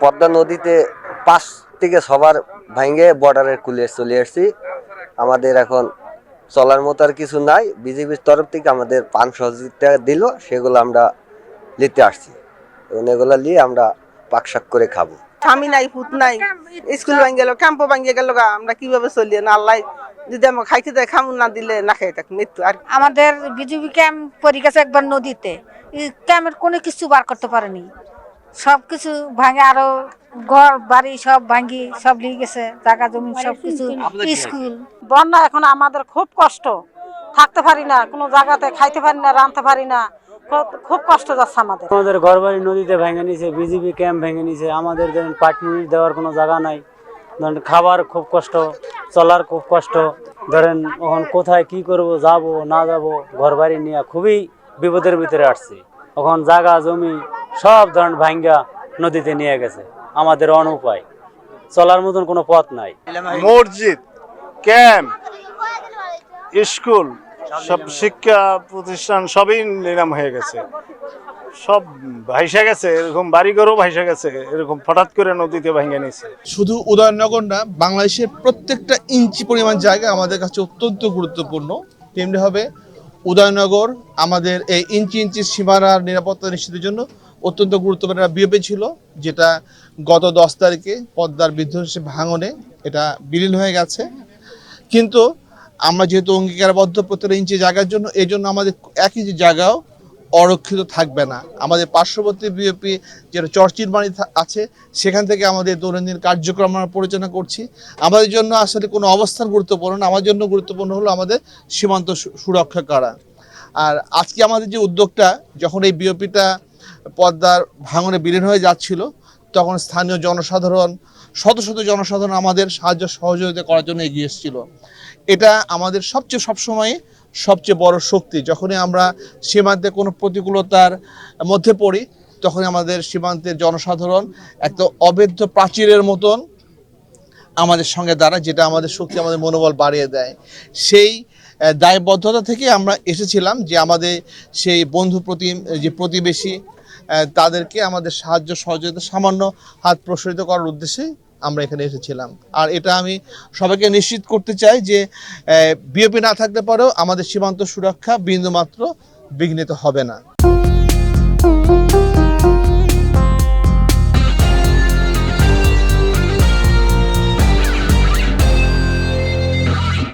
পদ্মা নদীতে পাঁচ থেকে সবার ভাঙ্গে বর্ডারের কুলে চলে আসছি আমাদের এখন চলার মতো আর কিছু নাই। বিজেপির তরফ থেকে আমাদের পান সহযোগিতা দিল সেগুলো আমরা নিতে আসছি। এবং এগুলো নিয়ে আমরা পাকশাক করে খাব। স্বামী নাই পুত নাই স্কুল ভাঙে গেল ক্যাম্পও ভাঙে গেল আমরা কীভাবে চলি? না আল্লাহ যদি আমার খাইতে দেয় খামু না দিলে না খাই থাক মৃত্যু আর। আমাদের বিজেপি ক্যাম্প পড়ে গেছে একবার নদীতে। ক্যাম্পের কোনো কিছু বার করতে পারেনি। সব কিছু ভাঙে আরও ঘর বাড়ি সব ভাঙি সব লিয়ে গেছে জায়গা জমি সব কিছু স্কুল। বন্যা এখন আমাদের খুব কষ্ট। থাকতে পারি না কোনো জায়গাতে খাইতে পারি না রাঁধতে পারি না। খুব- খুব কষ্ট যাচ্ছে আমাদের। আমাদের ঘরবাড়ি নদীতে ভেঙে নিছে বিজিবি ক্যাম্প ভেঙে নিছে আমাদের ধরেন পাটনি দেওয়ার কোনো জায়গা নাই। ধরেন খাবার খুব কষ্ট চলার খুব কষ্ট। ধরেন এখন কোথায় কি করব যাব না যাব ঘরবাড়ি নিয়ে খুবই বিপদের ভিতরে আসছি। এখন জায়গা জমি সব ধরেন ভাঙ্গা নদীতে নিয়ে গেছে। আমাদের অনুপায় চলার মতন কোনো পথ নাই। মসজিদ ক্যাম্প স্কুল সব শিক্ষা প্রতিষ্ঠান সবই নিলাম হয়ে গেছে। সব ভাইসা গেছে এরকম বাড়িঘরও ভাইসা গেছে এরকম হঠাৎ করে নদীতে ভেঙে নিয়েছে। শুধু উদয়নগর না বাংলাদেশের প্রত্যেকটা ইঞ্চি পরিমাণ জায়গা আমাদের কাছে অত্যন্ত গুরুত্বপূর্ণ। তেমনি হবে উদয়নগর আমাদের এই ইঞ্চি ইঞ্চি সীমানার নিরাপত্তা নিশ্চিতের জন্য অত্যন্ত গুরুত্বপূর্ণ একটা বিএপি ছিল, যেটা গত দশ তারিখে পদ্মার বিধ্বংসী ভাঙনে এটা বিলীন হয়ে গেছে। কিন্তু আমরা যেহেতু অঙ্গীকারবদ্ধ প্রত্যেকটা ইঞ্চি জায়গার জন্য, এই জন্য আমাদের এক ইঞ্চি জায়গাও অরক্ষিত থাকবে না। আমাদের পার্শ্ববর্তী বিএপি যেটা চর্চির বাড়ি থা- আছে, সেখান থেকে আমাদের দৈনন্দিন কার্যক্রম আমরা পরিচালনা করছি। আমাদের জন্য আসলে কোনো অবস্থান গুরুত্বপূর্ণ না আমার জন্য গুরুত্বপূর্ণ হলো আমাদের সীমান্ত সুরক্ষা করা। আর আজকে আমাদের যে উদ্যোগটা, যখন এই বিওপিটা পদ্মার ভাঙনে বিলীন হয়ে যাচ্ছিল, তখন স্থানীয় জনসাধারণ, শত শত জনসাধারণ আমাদের সাহায্য সহযোগিতা করার জন্য এগিয়ে এসেছিল। এটা আমাদের সবচেয়ে সবসময় সবচেয়ে বড় শক্তি। যখনই আমরা সীমান্তে কোনো প্রতিকূলতার মধ্যে পড়ি তখন আমাদের সীমান্তের জনসাধারণ একটা অবেদ্য প্রাচীরের মতন আমাদের সঙ্গে দাঁড়ায়, যেটা আমাদের শক্তি, আমাদের মনোবল বাড়িয়ে দেয়। সেই দায়বদ্ধতা থেকে আমরা এসেছিলাম যে আমাদের সেই বন্ধু প্রতি যে প্রতিবেশী তাদেরকে আমাদের সাহায্য সহযোগিতা, সামান্য হাত প্রসারিত করার উদ্দেশ্যে আমরা এখানে এসেছিলাম। আর এটা আমি সবাইকে নিশ্চিত করতে চাই যে বিএপি না থাকতে পারেও আমাদের সীমান্ত সুরক্ষা বিন্দুমাত্র বিঘ্নিত হবে না।